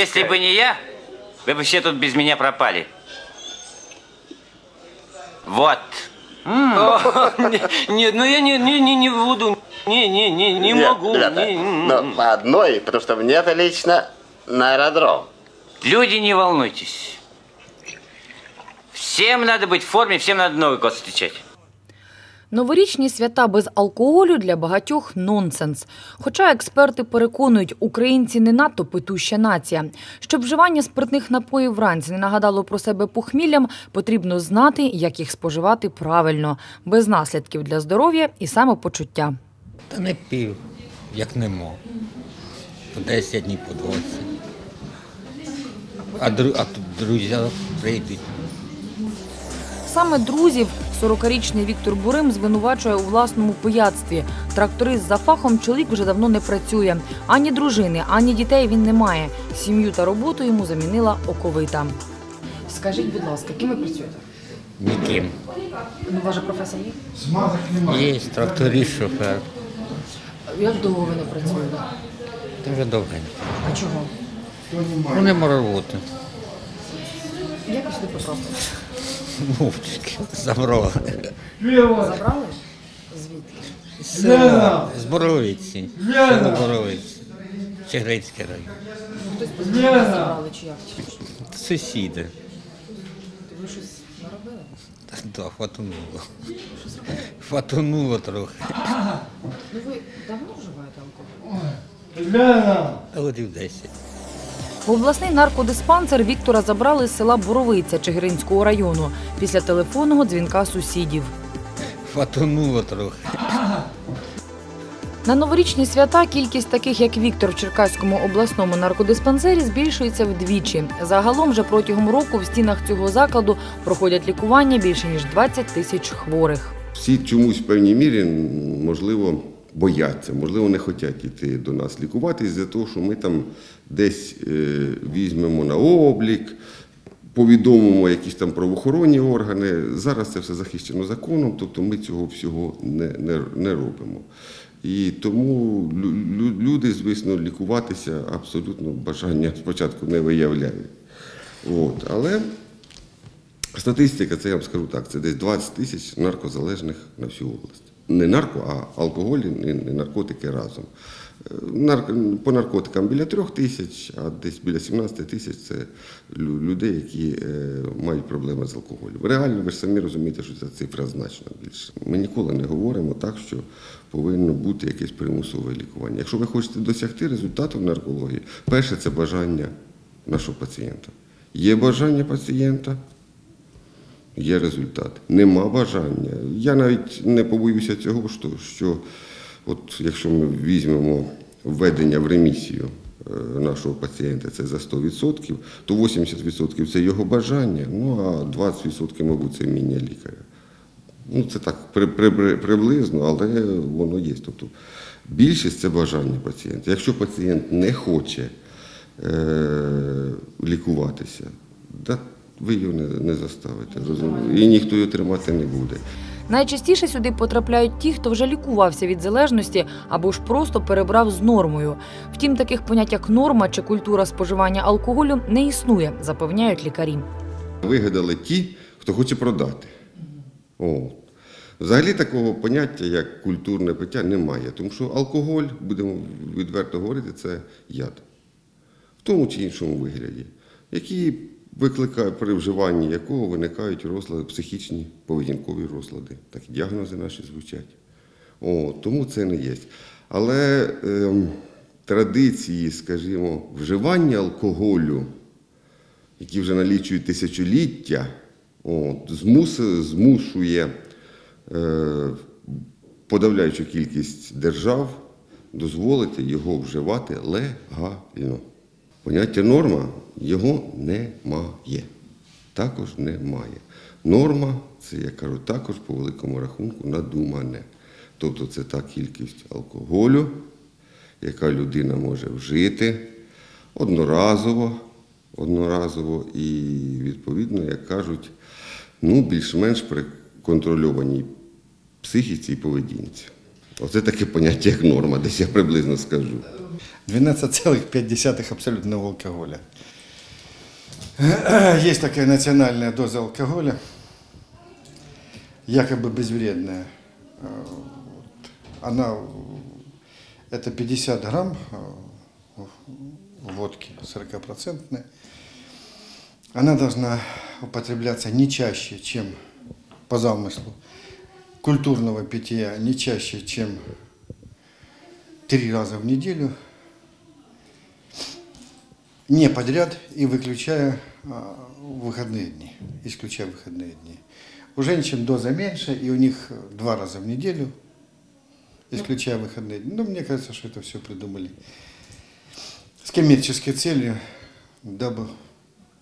Если бы не я, вы бы все тут без меня пропали. Вот. Нет, ну я не, не, не, не буду. Не, не, не, не могу. ну, по одной, потому что мне-то лично на аэродром. Люди, не волнуйтесь. Всем надо быть в форме, всем надо Новый год встречать. Новорічні свята без алкоголю для багатьох нонсенс. Хоча експерти переконують, українці не надто питуща нація. Щоб вживання спиртних напоїв вранці не нагадало про себе похміллям, потрібно знати, як їх споживати правильно, без наслідків для здоров'я і самопочуття. Та не пів, як не мог. По 10 днів, по 20. А, друзі прийдуть. Саме друзів 40-річний Віктор Бурим звинувачує у власному пияцтві. Тракторист за фахом чоловік вже давно не працює. Ані дружини, ані дітей він не має. Сім'ю та роботу йому замінила оковита. Скажіть, будь ласка, ким ви працюєте? Ніким. Ну, ваша професія є? Є тракторист, шофер. Як довго ви не працюєте? Та вже довгенько. А чого? Ну, нема роботи. Як ви сюди потрапили? Мовчки. Забрали. Забрали? Звідки? З з Боровиці. Село Боровиці. Чигиринський район. Хтось позвонив, забрали чи як? Чи Сусіди. ви щось наробили? Та да, хватануло. Хватануло трохи. Ну ви давно вживаєте алкоголь? Років 10. В обласний наркодиспансер Віктора забрали з села Боровиця Чигиринського району після телефонного дзвінка сусідів. Хватануло трохи. На новорічні свята кількість таких, як Віктор в Черкаському обласному наркодиспансері, збільшується вдвічі. Загалом же протягом року в стінах цього закладу проходять лікування більше ніж 20 тисяч хворих. Всі чомусь в певній мірі, можливо, бояться, можливо, не хочуть йти до нас лікуватись за того, що ми там десь е, візьмемо на облік, повідомимо якісь там правоохоронні органи. Зараз це все захищено законом, тобто ми цього всього не, не, не робимо. І тому лю- лю- люди, звісно, лікуватися абсолютно бажання спочатку не виявляють. От. Але Статистика, це я вам скажу так, це десь 20 тисяч наркозалежних на всю область. Не нарко, а алкоголь і наркотики разом. Е, По наркотикам біля трьох тисяч, а десь біля 17 тисяч це людей, які е, мають проблеми з алкоголем. Реально, ви ж самі розумієте, що ця цифра значно більша. Ми ніколи не говоримо так, що повинно бути якесь примусове лікування. Якщо ви хочете досягти результату в наркології, перше це бажання нашого пацієнта. Є бажання пацієнта, є результат. Нема бажання. Я навіть не побоюся цього, що, що от якщо ми візьмемо введення в ремісію е, нашого пацієнта, це за 100%, то 80% це його бажання, ну а 20%, мабуть, це вміння лікаря. Ну, це так при, при- приблизно, але воно є. Тобто більшість це бажання пацієнта. Якщо пацієнт не хоче е, лікуватися, да, ви його не, не заставите. розумієте? І ніхто його тримати не буде. Найчастіше сюди потрапляють ті, хто вже лікувався від залежності або ж просто перебрав з нормою. Втім, таких понять як норма чи культура споживання алкоголю не існує, запевняють лікарі. Вигадали ті, хто хоче продати. О. Взагалі такого поняття, як культурне пиття, немає, тому що алкоголь, будемо відверто говорити, це яд. В тому чи іншому вигляді, який викликає при вживанні якого виникають розлади, психічні поведінкові розлади. Такі діагнози наші звучать. О, тому це не є. Але ем, традиції, скажімо, вживання алкоголю які вже налічують тисячоліття, от, змус, змушує е, подавляючу кількість держав дозволити його вживати легально. Поняття норма його немає. Також немає. Норма це, я кажу, також по великому рахунку надумане. Тобто це та кількість алкоголю, яка людина може вжити одноразово, одноразово і, відповідно, як кажуть, ну, більш-менш при контрольованій психіці і поведінці. Оце таке поняття, як норма, десь я приблизно скажу. 12,5 абсолютного алкоголя. Есть такая национальная доза алкоголя, якобы безвредная. Э. Она, это 50 грамм э, водки 40-процентной. Она должна употребляться не чаще, чем по замыслу культурного питья, не чаще, чем три раза в неделю, не подряд и выключая а, выходные дни, исключая выходные дни. У женщин доза меньше, и у них два раза в неделю, исключая выходные дни. Ну, мне кажется, что это все придумали с коммерческой целью, дабы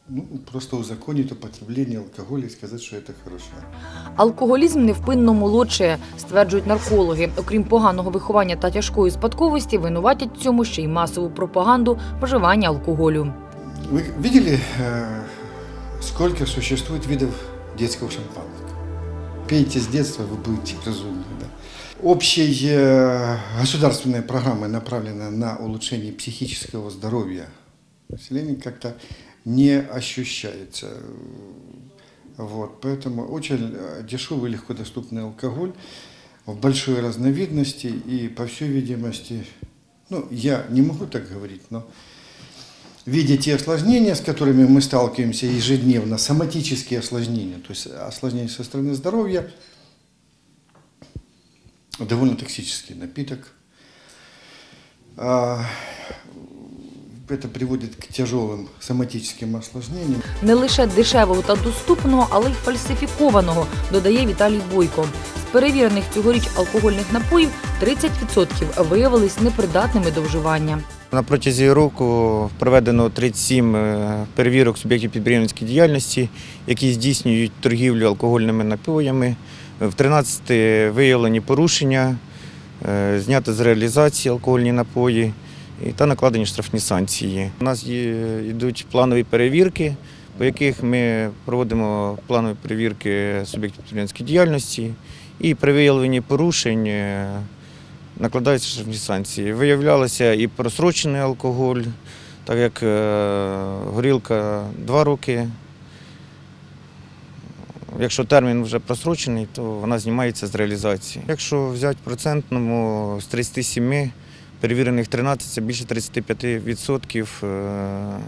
ну, просто узаконить употребление алкоголя и сказать, что это хорошо. Алкоголізм невпинно молодшає, стверджують наркологи. Окрім поганого виховання та тяжкої спадковості, винуватять в цьому ще й масову пропаганду вживання алкоголю. Вы видели, э, сколько существует видов детского шампанского? Пейте с детства, вы будете разумны. Да? Общая э, государственная программа направлена на улучшение психического здоровья населения как-то не ощущается. Вот, поэтому очень э, дешевый, легко доступный алкоголь в большой разновидности и, по всей видимости, ну, я не могу так говорить, но видя те осложнения, с которыми мы сталкиваемся ежедневно, соматические осложнения, то есть осложнения со стороны здоровья, довольно токсический напиток. Это приводит к тяжелым соматическим осложнениям. Не лише дешевого та доступного, але й фальсифікованого, додає Віталій Бойко. З перевірених цьогоріч алкогольних напоїв 30% виявились непридатними до вживання. На протязі року проведено 37 е, перевірок суб'єктів підприємницької діяльності, які здійснюють торгівлю алкогольними напоями. В 13 виявлені порушення, е, знято з реалізації алкогольні напої та накладені штрафні санкції. У нас йдуть планові перевірки, по яких ми проводимо планові перевірки суб'єктів підприємницької діяльності. І при виявленні порушень е, накладаються штрафні санкції. Виявлялося і просрочений алкоголь, так як е, горілка 2 роки. Якщо термін вже просрочений, то вона знімається з реалізації. Якщо взяти процентному з 37 перевірених 13, це більше 35% е,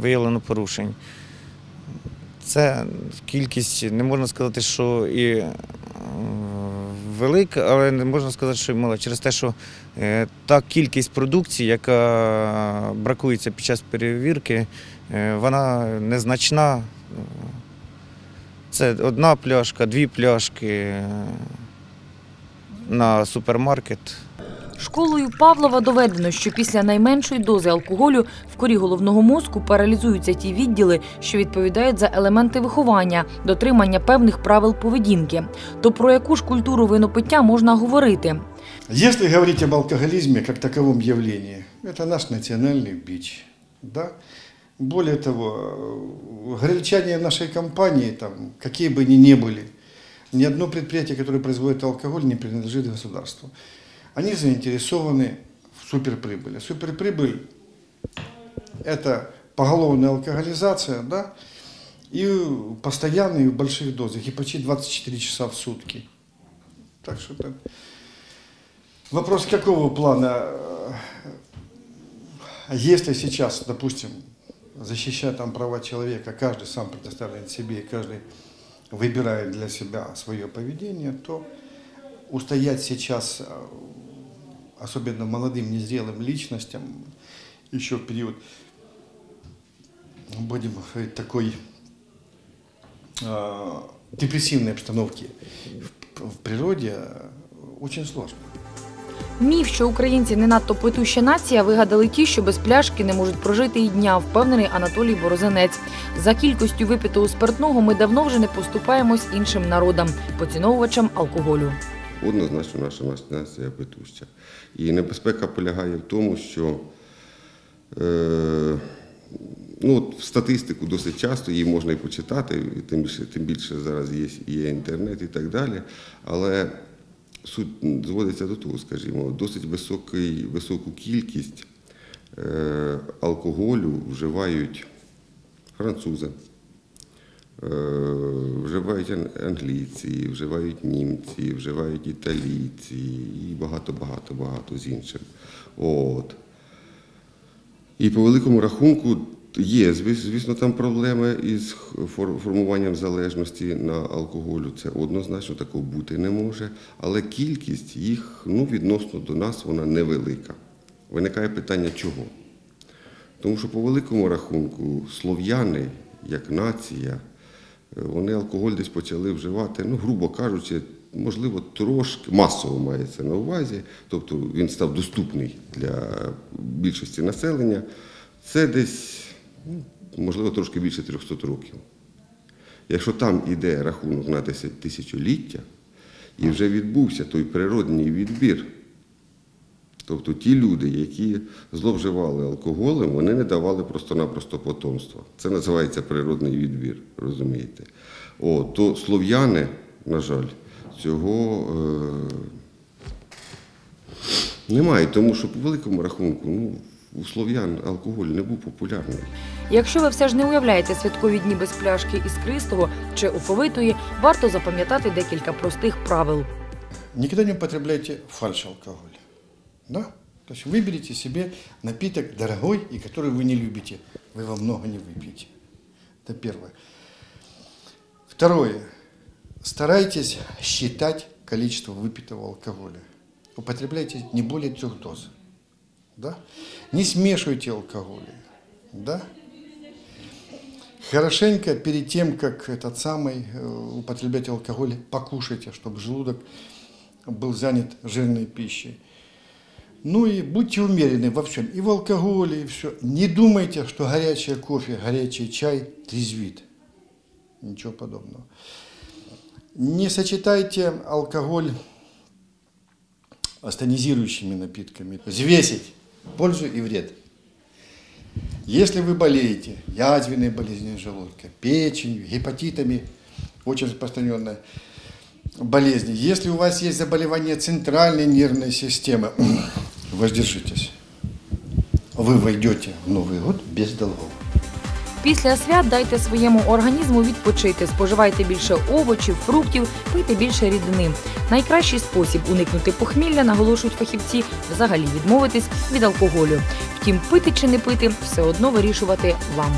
виявлено порушень. Це кількість, не можна сказати, що і е, велика, але не можна сказати, що і мала. Через те, що е, та кількість продукції, яка бракується під час перевірки, вона незначна. Це одна пляшка, дві пляшки на супермаркет. Школою Павлова доведено, що після найменшої дози алкоголю в корі головного мозку паралізуються ті відділи, що відповідають за елементи виховання, дотримання певних правил поведінки. То про яку ж культуру винопиття можна говорити? Если говорить об алкоголизме как таковом явлении, это наш национальный бич. Да? Более того, э, горельчане нашей компании, там, какие бы они ни были, ни одно предприятие, которое производит алкоголь, не принадлежит государству. Они заинтересованы в суперприбыли. Суперприбыль – это поголовная алкоголизация, да, и постоянные в больших дозах, и почти 24 часа в сутки. Так что это Вопрос какого плана? Если сейчас, допустим, защищая там права человека, каждый сам предоставляет себе, и каждый выбирает для себя свое поведение, то устоять сейчас, особенно молодым, незрелым личностям, еще в период, будем говорить, такой э, депрессивной обстановки в, в природе, э, очень сложно. Міф, що українці не надто питуща нація, вигадали ті, що без пляшки не можуть прожити і дня, впевнений Анатолій Борозанець. За кількістю випитого спиртного ми давно вже не поступаємось іншим народам, поціновувачам алкоголю. Однозначно наша нація петуща. І небезпека полягає в тому, що е, ну, статистику досить часто її можна і почитати, і тим більше, тим більше зараз є, є інтернет і так далі. Але суть зводиться до того, скажімо, досить високий, високу кількість е, алкоголю вживають французи, е, вживають англійці, вживають німці, вживають італійці і багато-багато багато з іншим. От. І по великому рахунку є, звісно, там проблеми із формуванням залежності на алкоголю. Це однозначно такого бути не може. Але кількість їх ну, відносно до нас вона невелика. Виникає питання чого? Тому що по великому рахунку слов'яни, як нація, вони алкоголь десь почали вживати, ну, грубо кажучи, можливо, трошки масово мається на увазі, тобто він став доступний для більшості населення. Це десь, ну, можливо, трошки більше 300 років. Якщо там іде рахунок на 10 тисячоліття, і вже відбувся той природній відбір, Тобто ті люди, які зловживали алкоголем, вони не давали просто-напросто потомства. Це називається природний відбір, розумієте? О, то слов'яни, на жаль, цього е, немає, тому що по великому рахунку ну, у слов'ян алкоголь не був популярний. Якщо ви все ж не уявляєте святкові дні без пляшки іскристого чи оковитої, варто запам'ятати декілька простих правил. Никогда не употребляйте фальш-алкоголь. Да? То есть выберите себе напиток дорогой и который вы не любите. Вы его много не выпьете. Это первое. Второе. Старайтесь считать количество выпитого алкоголя. Употребляйте не более трех доз. Да? Не смешивайте алкоголи. Да? Хорошенько перед тем, как этот самый э, употреблять алкоголь, покушайте, чтобы желудок был занят жирной пищей. Ну и будьте умерены во всем, и в алкоголе, и все. Не думайте, что горячий кофе, горячий чай трезвит. Ничего подобного. Не сочетайте алкоголь с тонизирующими напитками. Взвесить пользу и вред. Если вы болеете язвенной болезнью желудка, печенью, гепатитами, очень распространенная болезни, если у вас есть заболевание центральной нервной системы, воздержитесь. Вы войдете в Новый год без долгов. Після свят дайте своєму організму відпочити, споживайте більше овочів, фруктів, пийте більше рідини. Найкращий спосіб уникнути похмілля, наголошують фахівці, взагалі відмовитись від алкоголю. Втім, пити чи не пити все одно вирішувати вам.